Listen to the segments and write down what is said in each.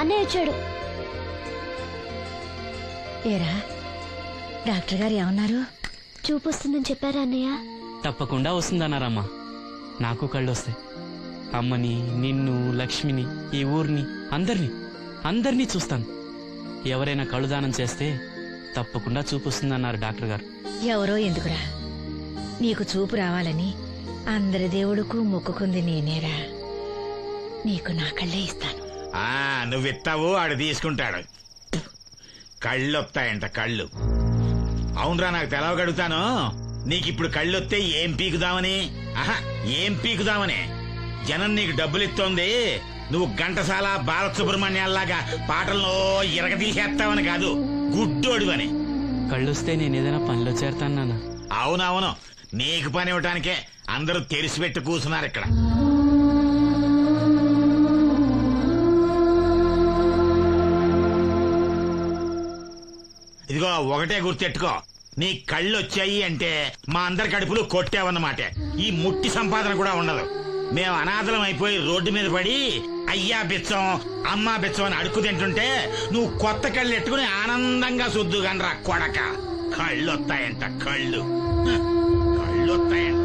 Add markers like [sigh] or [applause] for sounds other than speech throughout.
అన్నయ్య వచ్చాడు. ఏరా డాక్టర్ గారు ఏమన్నారు? చూపు వస్తుందని చెప్పారా అన్నయ్య? తప్పకుండా వస్తుందన్నారమ్మా. నాకు కళ్ళు వస్తాయి. అమ్మని నిన్ను లక్ష్మిని ఈ ఊరిని అందరినీ అందరినీ చూస్తాను. ఎవరైనా కళ్ళు దానం చేస్తే తప్పకుండా చూపు వస్తుందన్నారు డాక్టర్ గారు. ఎవరో ఎందుకురా? నీకు చూపు రావాలని అందరి దేవుడుకు మొక్కుకుంది నేనేరా. నీకు నా కళ్ళే ఇస్తాను. ఆ నువ్వు ఇస్తావు ఆడు తీసుకుంటాడు. కళ్ళు వస్తాయంట కళ్ళు. అవునరా నాకు తెలవగడుగుతాను. నీకు ఇప్పుడు కళ్ళు వస్తే ఏం పీకుదామని? ఆహా ఏం పీకుదామని? జనం నీకు డబ్బులు ఇస్తోంది నువ్వు ఘంటసాల బాలసుబ్రహ్మణ్యాల్లాగా పాటల్లో ఇరగదీసేస్తావని కాదు గుడ్డోడివని. కళ్ళు వస్తే నేను ఏదైనా పనిలో చేరతాను నాన్న. అవునవును నీకు పని ఇవ్వటానికే అందరూ తెరిచిపెట్టి కూర్చున్నారు ఇక్కడ. ఇదిగో ఒకటే గుర్తెట్టుకో. నీ కళ్ళు వచ్చాయి అంటే మా అందరి కడుపులు కొట్టావన్నమాట. ఈ ముట్టి సంపాదన కూడా ఉండదు. మేము అనాథలం అయిపోయి రోడ్డు మీద పడి అయ్యా బిచ్చం అమ్మా బిచ్చం అని అడుక్కు తింటుంటే నువ్వు కొత్త కళ్ళు ఎట్టుకుని ఆనందంగా సుద్దుగనరా కొడక. కళ్ళు వస్తాయంట కళ్ళు. హ, కళ్ళు వస్తాయంట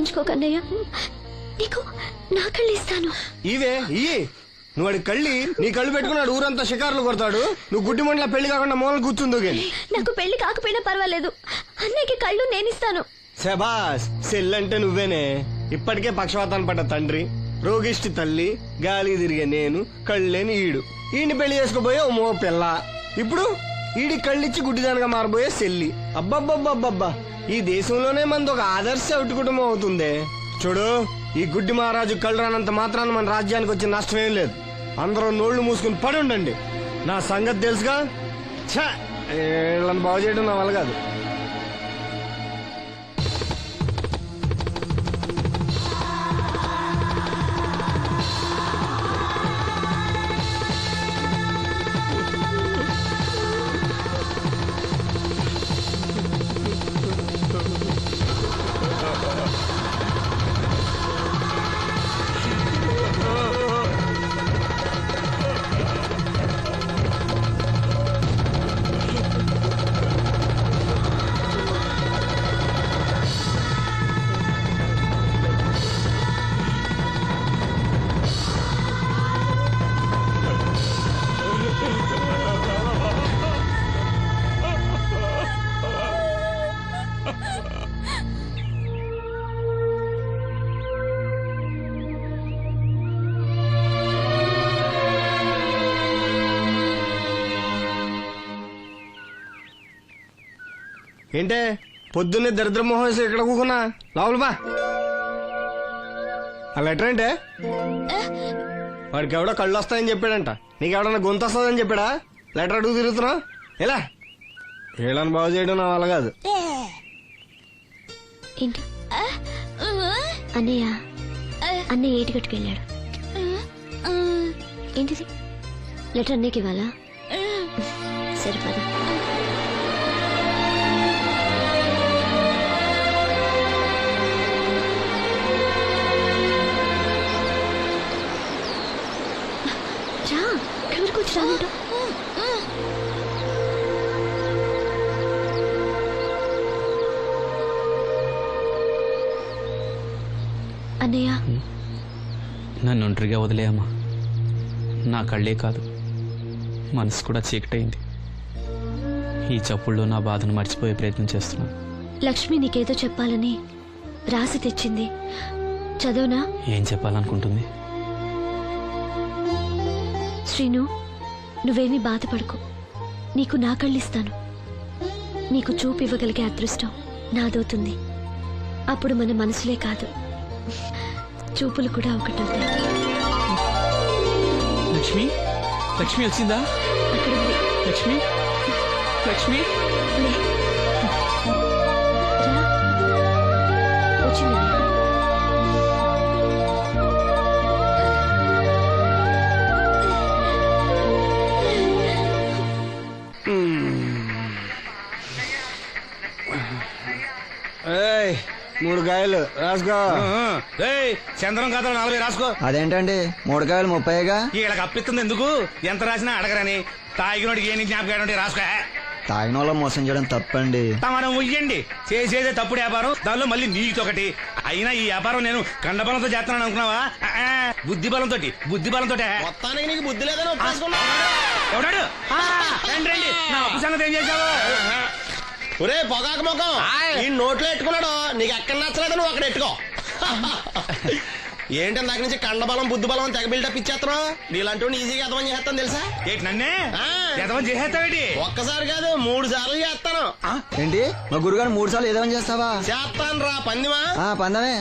మాటలు పట్టించుకోక అన్నయ్య నీకు నా కళ్ళు ఇస్తాను. ఇవే ఇయ్యి నువ్వు వాడి కళ్ళి నీ కళ్ళు పెట్టుకున్నాడు ఊరంతా షికారులు కొడతాడు. నువ్వు గుడ్డి మండల పెళ్ళి కాకుండా మూలలు కూర్చుందో గాని నాకు పెళ్ళి కాకపోయినా పర్వాలేదు. అన్నయ్యకి కళ్ళు నేనిస్తాను. శబాస్ సెల్లంటే నువ్వేనే. ఇప్పటికే పక్షవాతాన్ని పడ్డ తండ్రి రోగిష్టి తల్లి గాలి తిరిగే నేను కళ్ళేని ఈడు. ఈయన్ని పెళ్ళి చేసుకోబోయే ఓ మో పిల్ల. ఇప్పుడు ఈడి కళ్ళిచ్చి గుడ్డిదానిగా మారబోయే సెల్లి. అబ్బబ్బబ్బబ్బబ్బా. ఈ దేశంలోనే మనది ఒక ఆదర్శ ఒకటి కుటుంబం అవుతుంది. చూడు ఈ గుడ్డి మహారాజు కళ్ళు రానంత మాత్రాన మన రాజ్యానికి వచ్చిన ఏం లేదు. అందరూ నోళ్ళు మూసుకుని పడి ఉండండి నా సంగతి తెలుసుగా? ఛ! వీళ్ళని బాగు చేయడం నా వల్ల కాదు. ఏంటే? పొద్దున్నే దరిద్ర మొహం వేసి ఇక్కడ కూకున్నా. లోపల బా. ఆ లెటర్ ఏంటే? వాడికి ఎవడో కళ్ళు వస్తాయని చెప్పాడంట. నీకు ఎవడన్నా గొంతు వస్తుందని చెప్పాడా? లెటర్ అడుగు తిరుగుతున్నా ఎలా వీళ్ళని బాగు చేయడం నా వల్ల కాదు. ఏంటి? అన్నయ్య. అన్నయ్య ఏటి కట్టుకెళ్ళాడు ఏంటిది? లెటర్ అన్నయ్యకి ఇవ్వాలా? సరే వదిలేయమ్మా. నా కళ్ళే కాదు మనసు కూడా చీకటైంది. ఈ చప్పుల్లో నా బాధను మర్చిపోయే ప్రయత్నం చేస్తున్నాను. లక్ష్మి నీకేదో చెప్పాలని రాసి తెచ్చింది. చదవనా? ఏం చెప్పాలనుకుంటుంది? శ్రీను నువ్వేమీ బాధపడకు. నీకు నా కళ్ళిస్తాను. నీకు చూపు ఇవ్వగలిగే అదృష్టం నాదవుతుంది. అప్పుడు మన మనసులే కాదు చూపులు కూడా ఒకటవుతాయి. లక్ష్మి? లక్ష్మి వచ్చిందా. లక్ష్మి? లక్ష్మి? కాయలు. రాసుకో. చంద్రం కథలు నలభై రాసుకో. అదేంటండి? మూడు కాయలు ముప్పైగా వీళ్ళకి అప్పిస్తుంది ఎందుకు? ఎంత రాసినా అడగరని. తాగినోడికి ఏ జ్ఞాపకం రాసుకో. తాగిన వాళ్ళ మోసం చేయడం తప్పండి. మనం ఉయ్యండి చేసేదే తప్పుడు వ్యాపారం. దానిలో మళ్ళీ నీకు ఒకటి అయినా ఈ వ్యాపారం నేను కండబలంతో చేస్తున్నాను అనుకున్నావా? బుద్ధి బలంతో బుద్ధి బలంతో మొత్తానికి నీకు బుద్ధి లేదని ఒప్పేసుకున్నా ఎవడాడు? ఆ, రండి రండి. నా అప్పు సంగతి ఏం చేశావు? ఒరే పొగాకు ముఖం. ఈ నోట్లో ఎట్టుకున్నాడు నీకు ఎక్కడ నచ్చలేదు నువ్వు అక్కడ ఎట్టుకో. [laughs] ఏంటి నాకు నుంచి కండబలం బుద్ధి బలం తెగ బిల్డప్ ఇచ్చేస్తున్నావు? నీలాంటి ఈజీగా అర్థం చేస్తాను తెలుసా? ఏంటి నన్నే? ఎంతమంది చేసేస్తావేటి? ఒక్కసారి కాదు మూడు సార్లు చేస్తాను. ఏంటి? మా గురుగారు మూడు సార్లు ఏదేమని చేస్తావా? చేస్తాను రా పందిమా. ఆ పందమే.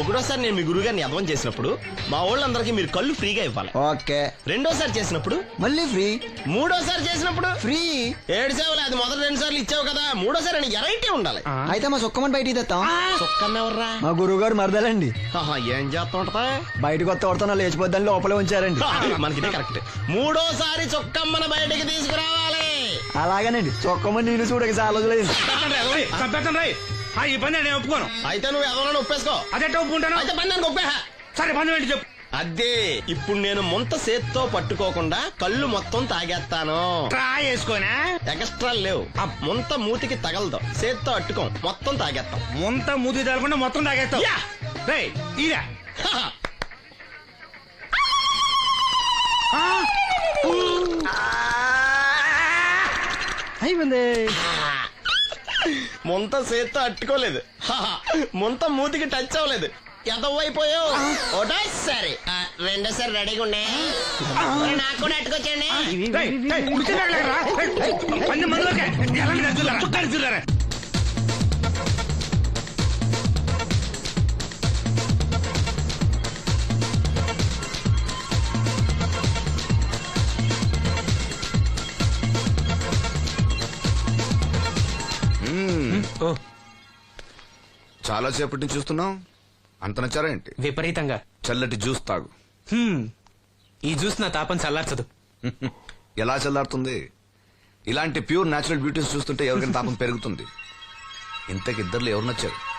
ఒకటోసారి నేను మీ గురువు గారిని అర్థం చేసినప్పుడు మా వాళ్ళందరికీ మీరు కళ్ళు ఫ్రీగా ఇవ్వాలి. ఓకే. రెండోసారి చేసినప్పుడు? మళ్ళీ ఫ్రీ? మూడోసారి చేసినప్పుడు? ఫ్రీ. ఏడు సేవలు అది మొదటి రెండు సార్లు ఇచ్చావు కదా. మూడోసారి అని ఎరైటీ ఉండాలి. అయితే మా సుక్కమని బయటికి తెస్తాం చొక్కన్నెవర్రా మా గురువు గారు మరదలండి ఏం చేస్తా ఉంటదా బయటకు వస్తే కొడతా లేచిపోద్దని లోపలే ఉంచారండి. మనకి కరెక్ట్. మూడోసారి చొక్కమ్మన బయటికి తీసుకురావాలి. అలాగేనండి. చొక్కమని నేను చూడక చాలా రోజులైంది. చంపేస్తాను రాయ్ ఆ, ఈ పని నేను ఒప్పుకోను. అయితే నువ్వు ఎవరైనా ఒప్పేసుకో. అదెట్ట ఒప్పుకుంటాను. అయితే పని దానికి ఒప్పేహ సరే పని ఏంటి చెప్పు. అదే ఇప్పుడు నేను ముంత సేత్తో పట్టుకోకుండా కళ్ళు మొత్తం తాగేస్తాను. ట్రై చేసుకోనా ఎక్స్ట్రా లేవు. ఆ. ముంత మూతికి తగలదు. సేత్తో అట్టుకోం. మొత్తం తాగేస్తాం. ముంత మూతి తగలకుండా మొత్తం తాగేస్తావు రేయ్ ఇదా [laughs] అయిపోయింది ముంత సేత్తో అట్టుకోలేదు. ముంత మూతికి టచ్ అవ్వలేదు. ఎంతవైపోయావు ఒకటో సరే రెండోసారి రెడీగా ఉండే. నాకు కూడా అట్టుకొచ్చండి. చాలా సేపటి నుంచి చూస్తున్నాం అంత నచ్చారా ఏంటి? విపరీతంగా. చల్లటి జ్యూస్ తాగు. హ్మ్. ఈ జ్యూస్ నా తాపం చల్లార్చదు. [laughs] ఎలా చల్లారుతుంది? ఇలాంటి ప్యూర్ న్యాచురల్ బ్యూటీస్ చూస్తుంటే ఎవరికైనా తాపం పెరుగుతుంది. ఇంతకి ఇద్దరు ఎవరు నచ్చారు?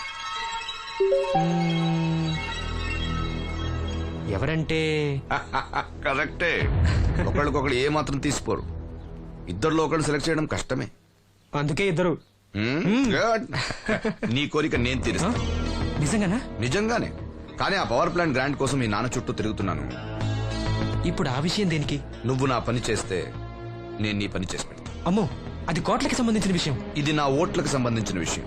ఎవరంటే? [laughs] కరెక్టే. ఒకళ్ళకొకళ్ళు ఏ మాత్రం తీసిపోరు. ఇద్దరిలో ఒకళ్ళు సెలెక్ట్ చేయడం కష్టమే. అందుకే ఇద్దరు. Hmm? Good. [laughs] నీ కోరిక నేను తీరుస్తాను నిజంగానా? నిజంగానే. కానీ ఆ పవర్ ప్లాంట్ గ్రాంట్ కోసం మీ నాన్న చుట్టూ తిరుగుతున్నాను. ఇప్పుడు ఆ విషయం దేనికి? నువ్వు నా పని చేస్తే నేను నీ పని చేసి పెడతాను అమ్మో అది కోట్లకి సంబంధించిన విషయం. ఇది నా ఓట్లకు సంబంధించిన విషయం.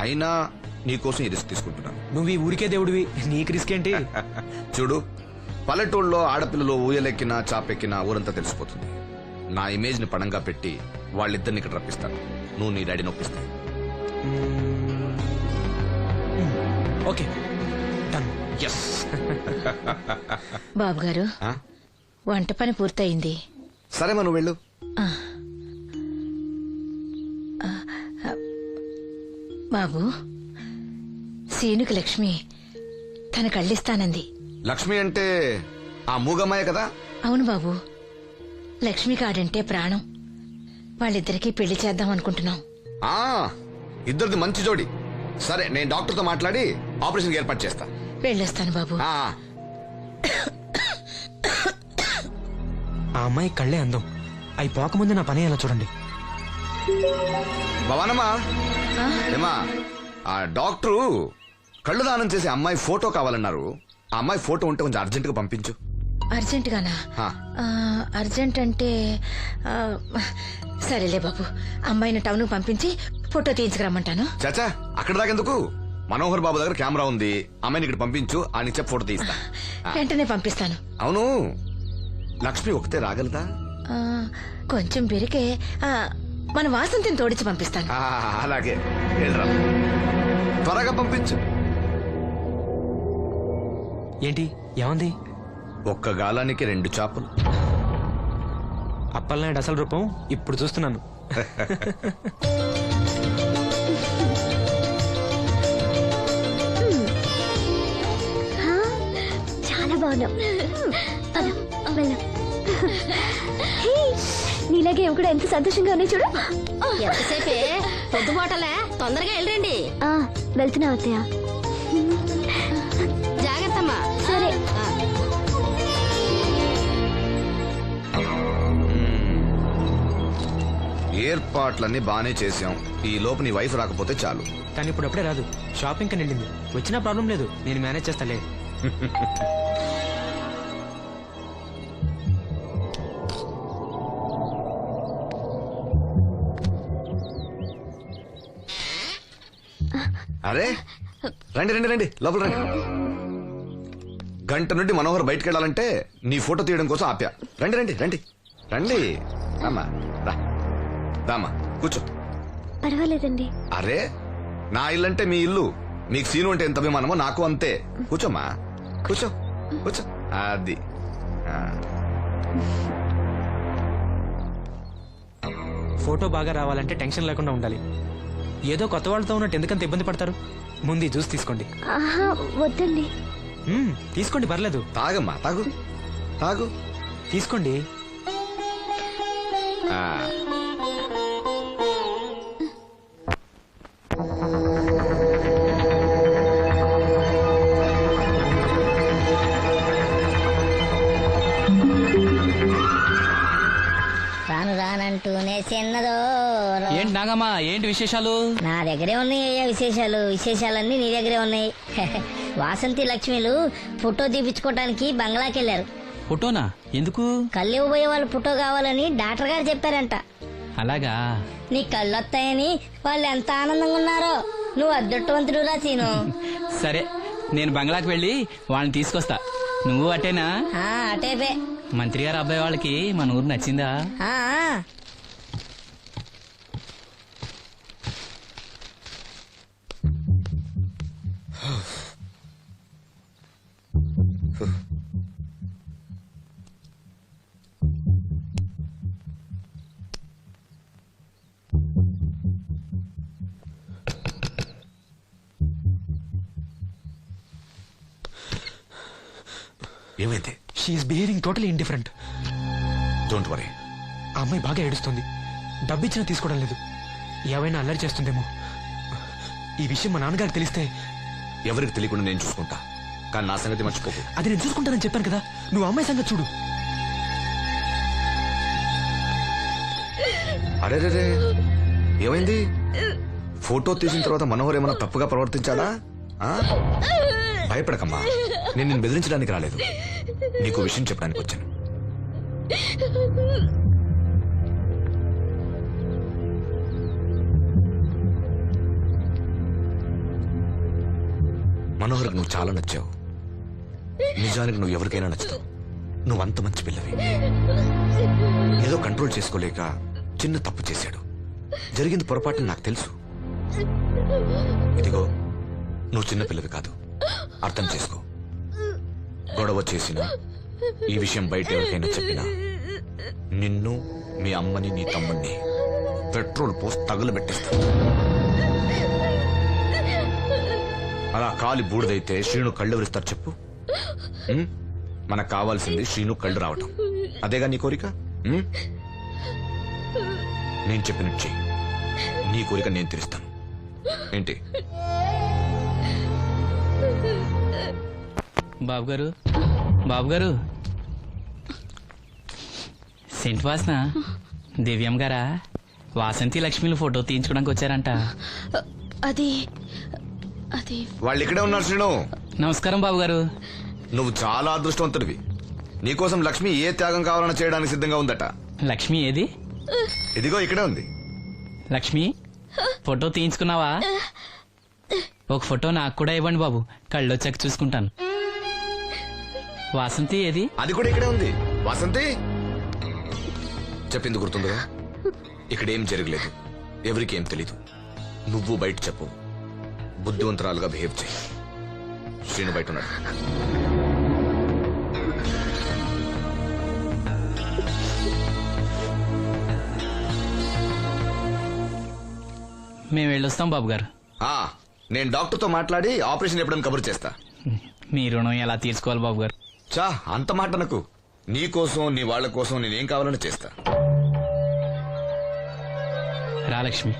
అయినా నీకోసం ఈ రిస్క్ తీసుకుంటున్నాను. నువ్వు ఈ ఊరికే దేవుడివి. నీకు రిస్క్ ఏంటి? [laughs] చూడు పల్లెటూళ్ళలో ఆడపిల్లలు ఊయలెక్కినా చాపెక్కినా ఊరంతా తెలిసిపోతుంది. నా ఇమేజ్ని పణంగా పెట్టి వాళ్ళిద్దరిని ఇక్కడ రప్పిస్తాను. నువ్వు నీ డాడీ నొప్పిస్తాయి. ఓకే. ఎస్ బాబు గారు వంట పని పూర్తయింది. సరే మనం వెళ్ళు. బాబు సీనుకి లక్ష్మి తన కళ్ళిస్తానంది. లక్ష్మి అంటే ఆ మూగమ్మాయ కదా? అవును బాబు లక్ష్మి కాడంటే ప్రాణం. వాళ్ళిద్దరికీ పెళ్ళి చేద్దాం అనుకుంటున్నాం. ఆ ఇద్దరిది మంచి జోడి. సరే నేను డాక్టర్తో మాట్లాడి ఆపరేషన్ ఏర్పాటు చేస్తా. వెళ్ళొస్తాను బాబు. ఆ, ఆ. అమ్మాయి కళ్ళే అందం. అవి పోకముందు నా పని ఎలా చూడండి. భవానమ్మా. ఏమా ఆ డాక్టరు కళ్ళు దానం చేసే అమ్మాయి ఫోటో కావాలన్నారు. ఆ అమ్మాయి ఫోటో ఉంటే కొంచెం అర్జెంట్గా పంపించు. అర్జెంట్ గానా ఆ. అర్జెంట్ అంటే ఆ, సరేలే బాబు. అమ్మాయిని టౌన్ పంపించి ఫోటో తీయించుకురమ్మంటాను. చాచా అక్కడ దాకెందుకు మనోహర్ బాబు దగ్గర కెమెరా ఉంది. అమ్మాయిని ఇక్కడ పంపించు ఆయన చెప్పి ఫోటో తీస్తా ఆ, వెంటనే పంపిస్తాను. అవును. లక్ష్మి ఒకతే రాగలదా? ఆ, కొంచెం ఆ, మన వాసంతిని తోడిచి పంపిస్తాను. ఆ, అలాగే. వెళ్ళరా. త్వరగా పంపించు. ఏంటి? ఏమంది? ఒక్క గాలానికి రెండు చేపలు. అప్పలనాయుడు అసలు రూపం? ఇప్పుడు చూస్తున్నాను. చాలా బాగున్నాం. నీలాగే కూడా ఎంత సంతోషంగా ఉన్నాయి చూడు. ఎంతసేపే? పొద్దుపోటలే తొందరగా వెళ్ళండి ఆ, వెళ్తున్నావు అత్తయ్య. ఏర్పాట్లన్నీ బానే చేసాం ఈ లోపు నీ వైఫ్ రాకపోతే చాలు. కానీ ఇప్పుడు అప్పుడే రాదు. షాపింగ్ కని వెళ్ళింది. వచ్చినా ప్రాబ్లం లేదు. నేను మేనేజ్ చేస్తాలే. అరే రండి రండి రండి. లోపల రండి. గంట నుండి మనోహర్ బయటకు వెళ్ళాలంటే నీ ఫోటో తీయడం కోసం ఆప్యా రండి రండి రండి. రండి. రామ్మా రా. రామ్మా కూర్చో. పర్వాలేదండి. అరే నా ఇల్లు అంటే మీ ఇల్లు. మీకు సీను అంటే ఎంత అభిమానమో నాకు అంతే. కూర్చోమ్మా కూర్చో కూర్చో. అది. ఆ, ఫోటో బాగా రావాలంటే టెన్షన్ లేకుండా ఉండాలి. ఏదో కొత్త వాళ్ళతో ఉన్నట్టు ఎందుకంత ఇబ్బంది పడతారు? ముందు జ్యూస్ తీసుకోండి. వద్దండి. తీసుకోండి పర్లేదు. తాగమ్మా తాగు. తాగు. తీసుకోండి. నాగమ్మా ఏంటి విశేషాలు? నా దగ్గరే ఉన్నాయి అయ్యా విశేషాలు. విశేషాలన్నీ నీ దగ్గరే ఉన్నాయి. [laughs] వాసంతి లక్ష్మిలు ఫోటో తీపించుకోవటానికి బంగ్లాకి వెళ్ళారు ఫోటోనా? ఎందుకు? కళ్ళు ఇవ్వబోయే వాళ్ళు ఫోటో కావాలని డాక్టర్ గారు చెప్పారంట. అలాగా? నీ కళ్ళు వస్తాయని వాళ్ళు ఎంత ఆనందంగా ఉన్నారో. నువ్వు అదృష్టవంతుడు రా సీను. [laughs] సరే నేను బంగ్లాకి వెళ్ళి వాళ్ళని తీసుకొస్తా. నువ్వు అటేనా? ఆ, అటేపే మంత్రి గారు అబ్బాయి వాళ్ళకి మన ఊరు నచ్చిందా? ఆ, ఆ. ఏమైంది? She is behaving totally indifferent don't worry ఆ అమ్మాయి బాగా ఏడుస్తుంది. డబ్బిచ్చినా తీసుకోవడం లేదు. ఏవైనా అల్లరి చేస్తుందేమో. ఈ విషయం మా నాన్నగారికి తెలిస్తే ఎవరికి తెలియకుండా నేను చూసుకుంటా. కానీ నా సంగతి మర్చిపోకు. అది నేను చూసుకుంటానని చెప్పాను కదా. నువ్వు అమ్మాయి సంగతి చూడు. అరే రే ఏమైంది? ఫోటో తీసిన తర్వాత మనోహర్ ఏమైనా తప్పుగా ప్రవర్తించాడా? ఆ? భయపడకమ్మా. నేను నిన్ను బెదిరించడానికి రాలేదు. నీకు విషయం చెప్పడానికి వచ్చాను. మనోహర్కి నువ్వు చాలా నచ్చావు. నిజానికి నువ్వు ఎవరికైనా నచ్చుతావు. నువ్వు అంత మంచి పిల్లవి. ఏదో కంట్రోల్ చేసుకోలేక చిన్న తప్పు చేశాడు. జరిగింది పొరపాటు నాకు తెలుసు. ఇదిగో నువ్వు చిన్నపిల్లవి కాదు. అర్థం చేసుకో. గొడవ చేసినా ఈ విషయం బయట ఎవరికైనా చెప్పినా? నిన్ను మీ అమ్మని నీ తమ్ముడిని పెట్రోల్ పోసి తగులబెట్టేస్తా అలా కాలి బూడిదైతే శ్రీను కళ్ళు ఎవరిస్తారు చెప్పు? ఉం? మనకు కావాల్సింది శ్రీను కళ్ళు రావటం. అదేగా నీ కోరిక? ఉం? నేను చెప్పినట్టు చెయ్యి. నీ కోరిక నేను తీరుస్తాను. ఏంటి? బాబు గారు బాబు గారు సెంట్ వాసన. దివ్యం గారా వాసంతి లక్ష్మిలు ఫోటో తీయించుకోవడానికి వచ్చారంట. అది అది. వాళ్ళు ఇక్కడే ఉన్నారు శ్రీను. నమస్కారం బాబు గారు. నువ్వు చాలా అదృష్టవంతుడివి. నీకోసం లక్ష్మి ఏ త్యాగం కావాలన్నా చేయడానికి సిద్ధంగా ఉందట. లక్ష్మి ఏది? ఇదిగో ఇక్కడే ఉంది. లక్ష్మి ఫోటో తీయించుకున్నావా? ఒక ఫోటో నాకు కూడా ఇవ్వండి బాబు. కళ్ళు వచ్చాక చూసుకుంటాను. వాసంతి ఏది? అది కూడా ఇక్కడే ఉంది. వాసంతి? చెప్పింది గుర్తుందిగా ఇక్కడ ఏం జరగలేదు. ఎవరికి ఏం తెలీదు. నువ్వు బయట చెప్పు. బుద్ధివంతరాలుగా బిహేవ్ చేయి. శ్రీను బయట ఉన్నాడు. మేము వెళ్ళొస్తాం బాబు గారు. ఆ, నేను డాక్టర్తో మాట్లాడి ఆపరేషన్ ఎప్పుడని కబురు చేస్తా. మీ రుణం ఎలా తీర్చుకోవాలి బాబు గారు? చా అంత మాట నాకు నీ కోసం నీ వాళ్ళ కోసం నేనేం కావాలని చేస్తా. రా లక్ష్మి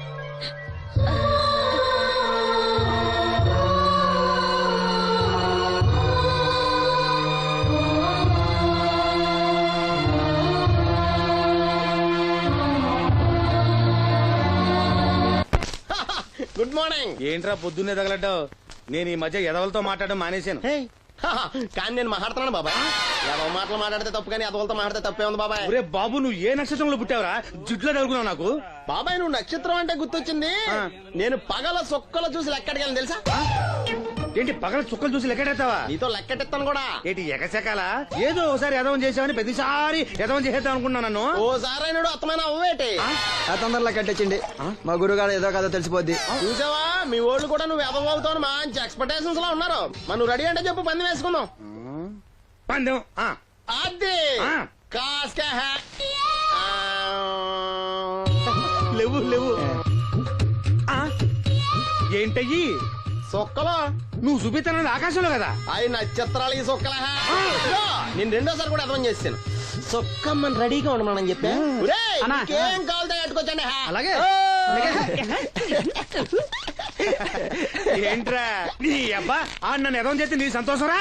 గుడ్ మార్నింగ్. ఏంట్రా పొద్దున్నే తగలడ్డావు? నేను ఈ మధ్య ఎదవలతో మాట్లాడడం మానేశాను. కానీ నేను మాట్లాడుతున్నాను బాబాయ్. ఎవరి మాటలు మాట్లాడితే తప్పు కానీ అదవులతో మాట్లాడితే తప్పే ఉంది బాబాయ్. ఒరే బాబు నువ్వు ఏ నక్షత్రంలో పుట్టావురా? జుట్లో తగులుకున్నావు నాకు. బాబాయ్ నువ్వు నక్షత్రం అంటే గుర్తొచ్చింది. నేను పగల సొక్కలు చూసి లెక్కడికి తెలుసా? ఏంటి పగల చుక్కలు చూసి లెక్కెడతావా నీతో లెక్కెట్టిస్తాను కూడా. ఏంటి ఎగసెకాల? ఏదో ఒకసారి ఎదవం చేసావని ప్రతిసారి ఎదవం చేసేద్దాం అనుకున్నా నన్ను. ఓసారి అయినాడు అత్తమైన అవ్వేటి? ఆ? తొందరలో కట్టించండి మా గురుగారు ఏదో కథ తెలిసిపోద్ది. చూసావా? మీ ఓళ్ళు కూడా నువ్వు ఎదవవుతావు మంచి ఎక్స్పెక్టేషన్స్లో ఉన్నారు. నువ్వు రెడీ అంటే చెప్పు పంది వేసుకుందాం. పందెం. ఆ, అది. ఆ. కాస్క లేవు లేవు. ఆ, ఏంటయ్యి? సొక్కలో? నువ్వు చూపిస్తానది ఆకాశంలో కదా? అవి నక్షత్రాలు ఈ సొక్కల నేను రెండోసారి కూడా అర్థం చేస్తాను సొక్కమ్మని రెడీగా ఉండమని చెప్పా? ఏం కట్టుకొచ్చండి అలాగే. ఏంట్రా? నీ అబ్బా ఆ నన్ను ఎదవం చేస్తే నీ సంతోషరా?